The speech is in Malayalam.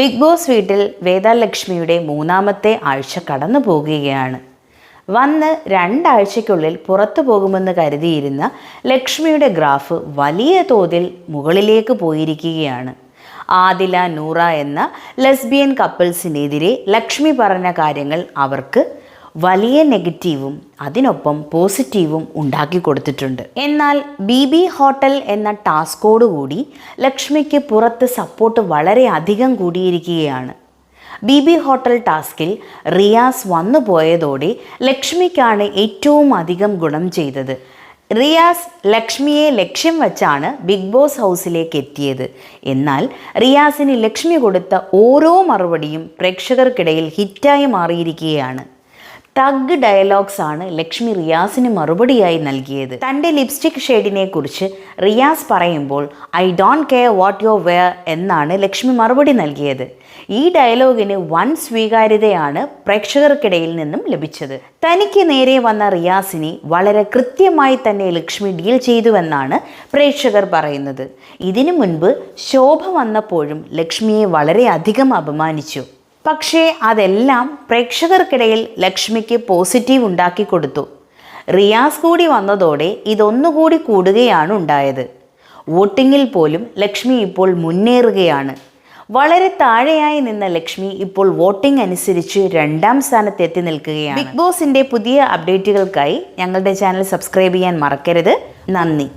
ബിഗ് ബോസ് വീട്ടിൽ വേദാലക്ഷ്മിയുടെ മൂന്നാമത്തെ ആഴ്ച കടന്നു പോകുകയാണ്. വന്ന് രണ്ടാഴ്ചയ്ക്കുള്ളിൽ പുറത്തു പോകുമെന്ന് കരുതിയിരുന്ന ലക്ഷ്മിയുടെ ഗ്രാഫ് വലിയ തോതിൽ മുകളിലേക്ക് പോയിരിക്കുകയാണ്. ആദില നൂറ എന്ന ലെസ്ബിയൻ കപ്പിൾസിനെതിരെ ലക്ഷ്മി പറഞ്ഞ കാര്യങ്ങൾ അവർക്ക് വലിയ നെഗറ്റീവും അതിനൊപ്പം പോസിറ്റീവും ഉണ്ടാക്കി കൊടുത്തിട്ടുണ്ട്. എന്നാൽ ബി ബി ഹോട്ടൽ എന്ന ടാസ്കോടുകൂടി ലക്ഷ്മിക്ക് പുറത്ത് സപ്പോർട്ട് വളരെ അധികം കൂടിയിരിക്കുകയാണ്. ബി ബി ഹോട്ടൽ ടാസ്കിൽ റിയാസ് വന്നു പോയതോടെ ലക്ഷ്മിക്കാണ് ഏറ്റവും അധികം ഗുണം ചെയ്തത്. റിയാസ് ലക്ഷ്മിയെ ലക്ഷ്യം വച്ചാണ് ബിഗ് ബോസ് ഹൗസിലേക്ക് എത്തിയത്. എന്നാൽ റിയാസിന് ലക്ഷ്മി കൊടുത്ത ഓരോ മറുപടിയും പ്രേക്ഷകർക്കിടയിൽ ഹിറ്റായി മാറിയിരിക്കുകയാണ്. തഗ് ഡയലോഗ്സ് ആണ് ലക്ഷ്മി റിയാസിന് മറുപടിയായി നൽകിയത്. തന്റെ ലിപ്സ്റ്റിക് ഷെയ്ഡിനെ കുറിച്ച് റിയാസ് പറയുമ്പോൾ I don't care what your wear എന്നാണ് ലക്ഷ്മി മറുപടി നൽകിയത്. ഈ ഡയലോഗിന് വൻ സ്വീകാര്യതയാണ് പ്രേക്ഷകർക്കിടയിൽ നിന്നും ലഭിച്ചത്. തനിക്ക് നേരെ വന്ന റിയാസിനെ വളരെ കൃത്യമായി തന്നെ ലക്ഷ്മി ഡീൽ ചെയ്തുവെന്നാണ് പ്രേക്ഷകർ പറയുന്നത്. ഇതിനു മുൻപ് ശോഭ വന്നപ്പോഴും ലക്ഷ്മിയെ വളരെയധികം അപമാനിച്ചു. പക്ഷേ അതെല്ലാം പ്രേക്ഷകർക്കിടയിൽ ലക്ഷ്മിക്ക് പോസിറ്റീവ് ഉണ്ടാക്കി കൊടുത്തു. റിയാസ് കൂടി വന്നതോടെ ഇതൊന്നുകൂടി കൂടുകയാണ് ഉണ്ടായത്. വോട്ടിങ്ങിൽ പോലും ലക്ഷ്മി ഇപ്പോൾ മുന്നേറുകയാണ്. വളരെ താഴെയായി നിന്ന ലക്ഷ്മി ഇപ്പോൾ വോട്ടിംഗ് അനുസരിച്ച് രണ്ടാം സ്ഥാനത്ത് എത്തി നിൽക്കുകയാണ്. ബിഗ് ബോസിന്റെ പുതിയ അപ്ഡേറ്റുകൾക്കായി ഞങ്ങളുടെ ചാനൽ സബ്സ്ക്രൈബ് ചെയ്യാൻ മറക്കരുത്. നന്ദി.